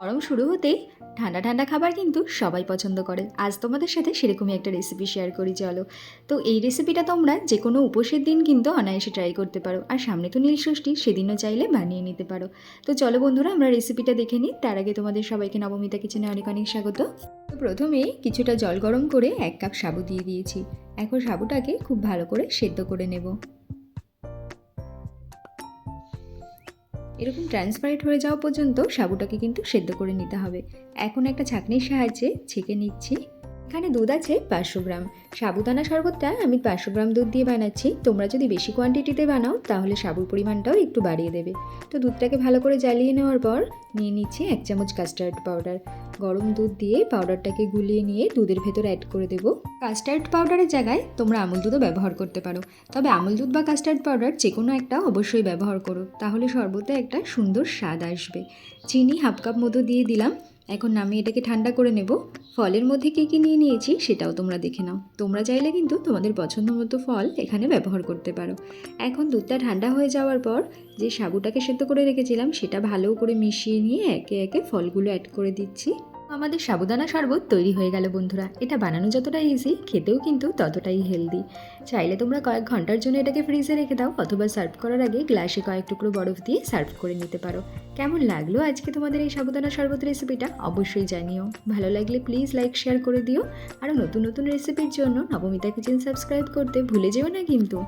গরম শুরু হতেই ঠান্ডা ঠান্ডা খাবার কিন্তু সবাই পছন্দ করে। আজ তোমাদের সাথে সেরকমই একটা রেসিপি শেয়ার করি, চলো। তো এই রেসিপিটা তোমরা যে কোনো উপোসের দিন কিন্তু অনায়াসে ট্রাই করতে পারো। আর সামনে তো নীল ষষ্ঠী, সেদিনও চাইলে বানিয়ে নিতে পারো। তো চলো বন্ধুরা, আমরা রেসিপিটা দেখে নিই। তার আগে তোমাদের সবাইকে নবমিতা কিচেনে অনেক অনেক স্বাগত। তো প্রথমে কিছুটা জল গরম করে এক কাপ সাবু দিয়ে দিয়েছি। এখন সাবুটাকে খুব ভালো করে সেদ্ধ করে নেব। এরকম ট্রান্সপারেন্ট হয়ে যাওয়া পর্যন্ত সাবুটাকে কিন্তু সেদ্ধ করে নিতে হবে। এখন একটা ছাঁকনির সাহায্যে ছেঁকে নিচ্ছি। এখানে দুধ আছে পাঁচশো গ্রাম। সাবুদানা শরবতটা আমি পাঁচশো গ্রাম দুধ দিয়ে বানাচ্ছি। তোমরা যদি বেশি কোয়ান্টিটিতে বানাও, তাহলে সাবুর পরিমাণটাও একটু বাড়িয়ে দেবে। তো দুধটাকে ভালো করে জ্বালিয়ে নেওয়ার পর নিয়ে নিচ্ছি এক চামচ কাস্টার্ড পাউডার গরম দুধ দিয়ে পাউডারটাকে গুলিয়ে নিয়ে দুধের ভেতর অ্যাড করে দেবো। কাস্টার্ড পাউডারের জায়গায় তোমরা আমুল দুধও ব্যবহার করতে পারো। তবে আমুল দুধ বা কাস্টার্ড পাউডার যে কোনো একটা অবশ্যই ব্যবহার করো। তাহলে শরবতে একটা সুন্দর স্বাদ আসবে। চিনি হাফ কাপ মতো দিয়ে দিলাম। এখন আমি এটাকে ঠান্ডা করে নেব। ফলের মধ্যে কী কী নিয়ে নিয়েছি সেটাও তোমরা দেখে নাও। তোমরা চাইলে কিন্তু তোমাদের পছন্দ মতো ফল এখানে ব্যবহার করতে পারো। এখন দুধটা ঠান্ডা হয়ে যাওয়ার পর যে সাবুটাকে সেদ্ধ করে রেখেছিলাম সেটা ভালো করে মিশিয়ে নিয়ে একে একে ফলগুলো অ্যাড করে দিচ্ছি। আমাদের সাবুদানা শরবত তৈরি হয়ে গেল বন্ধুরা। এটা বানানো যতটা ইজি খেতেও কিন্তু ততটাই হেলদি চাইলে তোমরা কয়েক ঘণ্টার জন্য এটাকে ফ্রিজে রেখে দাও, অথবা সার্ভ করার আগে গ্লাসে কয়েক টুকরো বরফ দিয়ে সার্ভ করে নিতে পারো। কেমন লাগল আজকে তোমাদের এই সাবুদানা শরবত রেসিপিটা অবশ্যই জানিও। ভালো লাগলে প্লিজ লাইক শেয়ার করে দিও। আরও নতুন নতুন রেসিপির জন্য নবমিতা কিচেন সাবস্ক্রাইব করতে ভুলে যেও না কিন্তু।